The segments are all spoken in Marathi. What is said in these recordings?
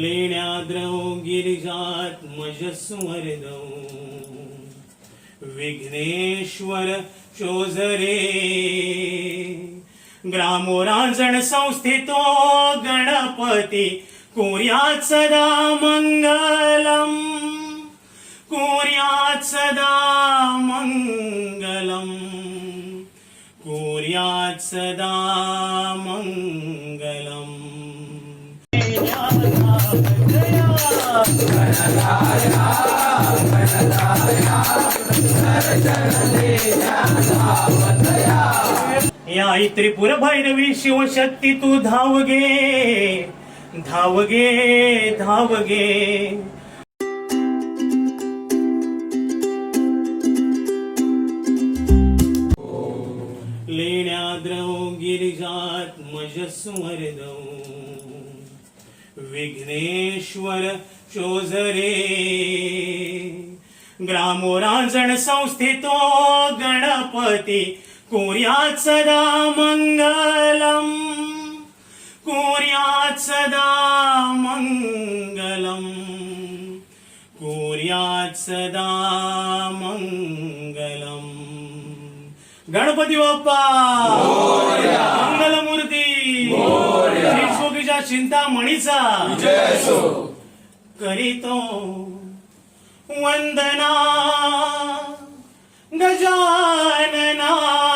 लेण्याद्रौ गिरिजात्मजस्मरदौ विघ्नेश्वर शोझरे ग्रामोरांजण संस्थितो गणपती कुर्यात् सदा मङ्गलम् कुर्यात् सदा मङ्गलम् कुर्यात् सदा मङ्गलम् या त्रिपुर भैरवी शिवशक्ती तू धाव घे धाव घे धाव गे. लेण्याद्रौ गिरिजात्मजस्वर्दौ विघ्नेश्वर शोझरे ग्रामोरांजण संस्थितो गणपती कुर्यात् सदा मङ्गलम् कुर्यात् सदा मङ्गलम् कुर्यात् सदा मङ्गलम् गणपती बाप्पा! मंगलमूर्ती! श्री सोगीच्या चिंतामणीचा! करीतो. वंदना. गजानना.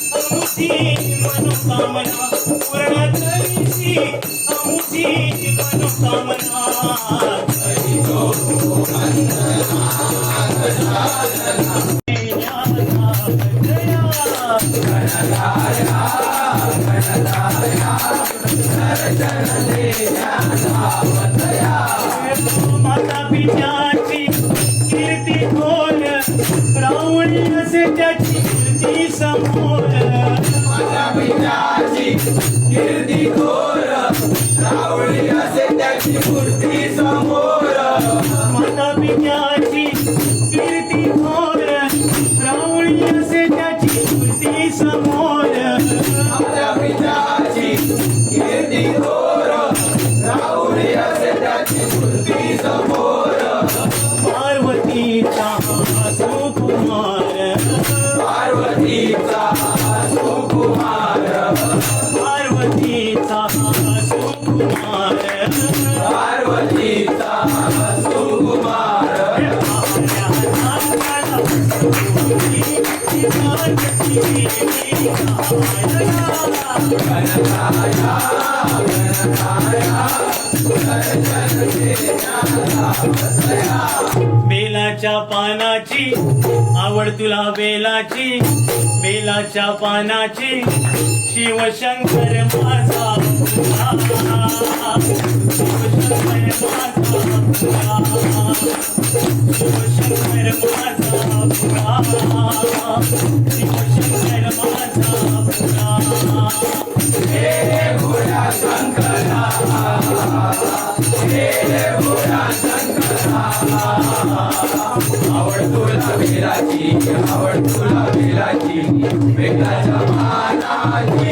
माता पित्याची कीर्ती थोर रावणी असे त्याची कीर्ती समोर माझ्या पित्याची कीर्ती थोर रावळी असे त्याची बेलाच्या पानाची आवड तुला बेलाची. बेलाच्या पानाची शिवशंकर माझा शिवशंकर माझा शिवशंकर माझा आवड तुला वीराची आवड तुला बेलाची बेलाच्या मानाची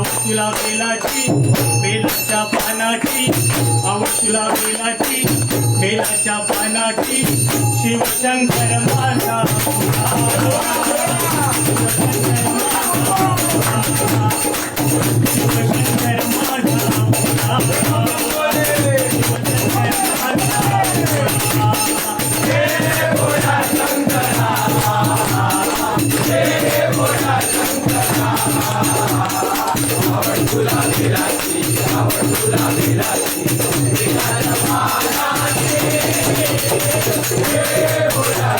हे तुला बेलाची बेलाच्या पानाची आव तुला बेलाची बेलाच्या पानाची शिवशंकर माझा शिवशंकर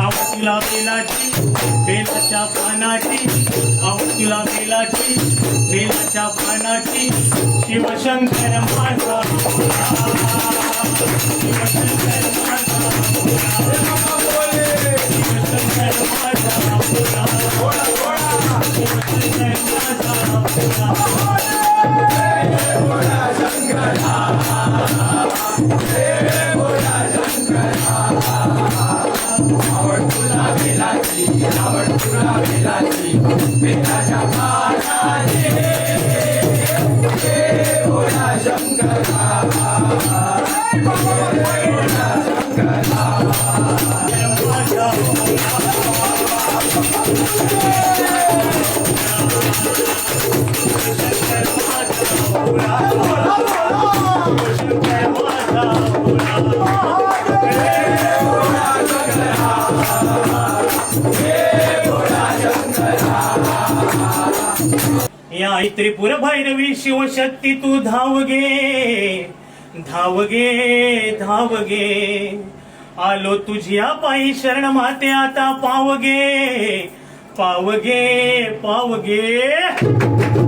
आवतीला बेलाची बेलाच्या पानाची आवतीला बेलाची बेलाच्या पानाची शिवशंकर माझा. शिवशंकर या त्रिपुर भैरवी शिवशक्ती तू धाव धावगे धावगे. आलो तुझ्या पायी शरण माते आता पाव गे पाव गे पाव गे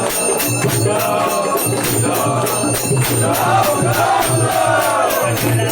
कचरा कचरा मुठी भक्त झाला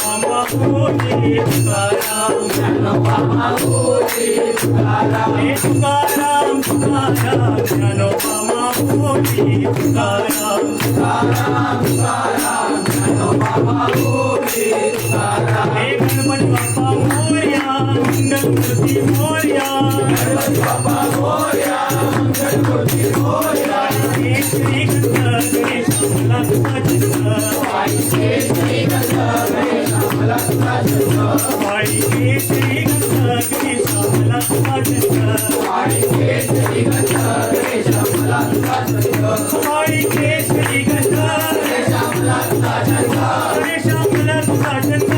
I'm a Thank you. Jano Mama Jano Mama माऊली तुकाराम श्री गणेश जन्म श्री गणेश जन्म श्री तुझा जन्म.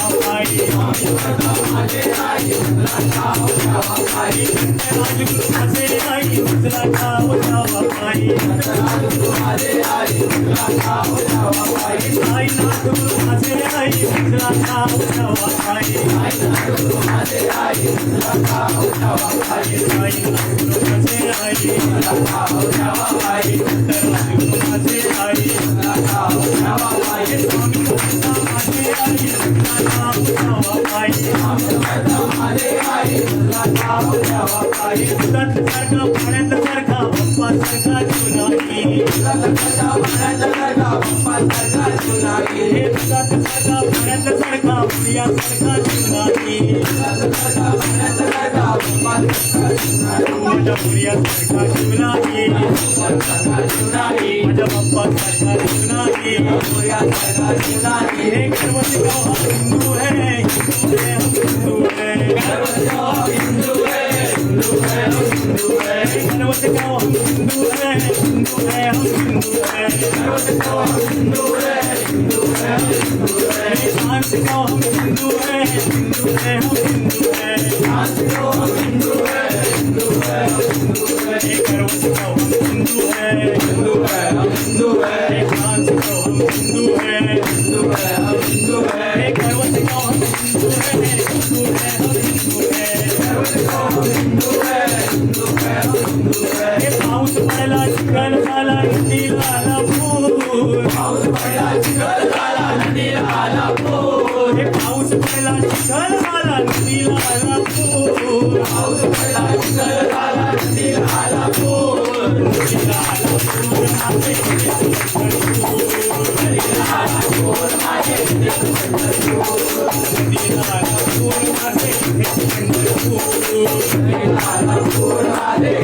हे पादवल्लभ दिगंबरा हे स्वामी समर्थ माझे आई पाण्यात हिंदू है हिंदू है हिंदू है know what to go. Do that, do that, do that. Know what to go. Do do do Do do do. नदीला आला पूर. पाऊस पडला चिखल झाला नदीला आला पूर. हे पाऊस पडला चिखल आला नदीला आला पूर. पाऊस पडला चिखल झाला नदीला आला पूर नदीला आला पूर. माझे नदीला आला पूर माझे नदीला आला पूर माझे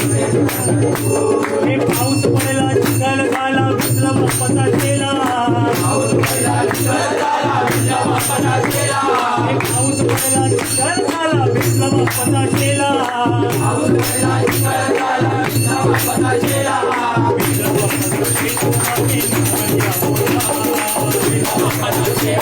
हे पाऊस पडला चिखल झाला भिजला बाप्पाचा అవుతు వెళ్ళాలి కరకాల విప్లవ పదశీల అవుతు వెళ్ళాలి కరకాల విప్లవ పదశీల విప్లవ పదశీల విప్లవ పదశీల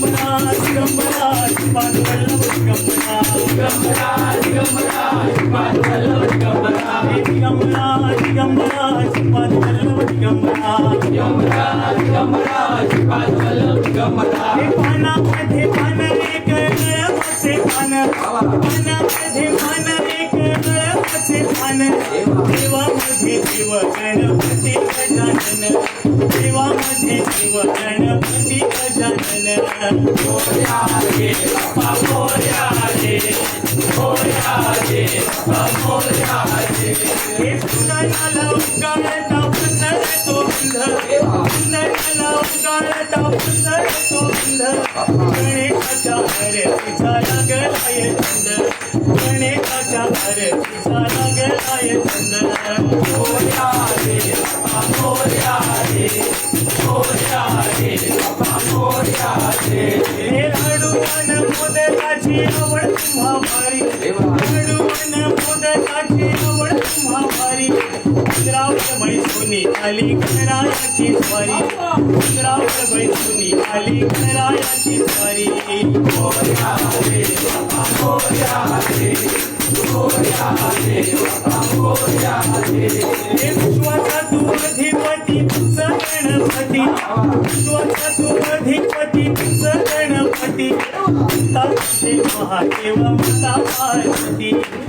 हे दिगंबरा दिगंबरा पादवल्लभ दिगंबरा हे दिगंबरा दिगंबरा पादवल्लभ दिगंबरा हे पानामध्ये पान एक मनामध्ये मन एक कळपाचे ध्यान देवामध्ये देव गणपती गजानन देवामध्ये देव गणपती गजानन. मोरया रे बाप्पा मोरया रे मोरया रे बाप्पा मोरया उगाळता पसरतो गणेशाच्या आरतीचा लागलाय छंद गणेशाच्या आरतीचा लागलाय छंद मोरया रे बाप्पा रे मोरया रे रे हे लाडून मोदकाची आवड तुम्हा भारी लाडून मोदकाची आवड तुम्हा भारी द्रावण मैसुनी आली गणरायाची स्वारी. द्रावण मैसुनी आली गणरायाची स्वारी. मोरया रे बाप्पा रे मोरया रे बाप्पा रे विश्वाचा तू अधिपती गणपती विश्वाचा तू अधिपती गणपती महादेव माता पार्वती.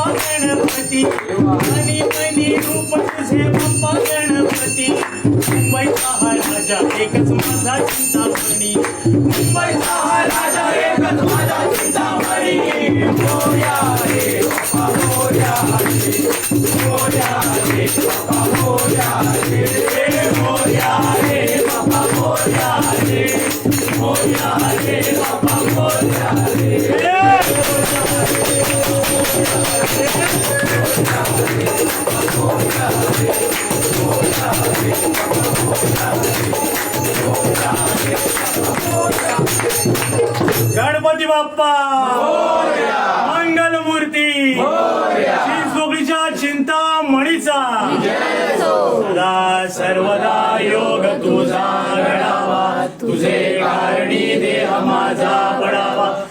बाप्पा गणपती. धनी मनी रूप तुझे बाप्पा गणपती. मुंबईचा हा राजा एकच माझा चिंतामणी. मुंबईचा हा राजा एकच माझा चिंतामणी. मोरया रे बाप्पा मोरया रे मोरया रे बाप्पा मोरया रे. रे बाप्पा रे रे बाप्पा गणपती बाप्पा. मंगलमूर्ती. चिंता चिंतामणीचा सदा सर्वदा योग तुझा घडावा. तुझे कारणी देह माझा पडावा.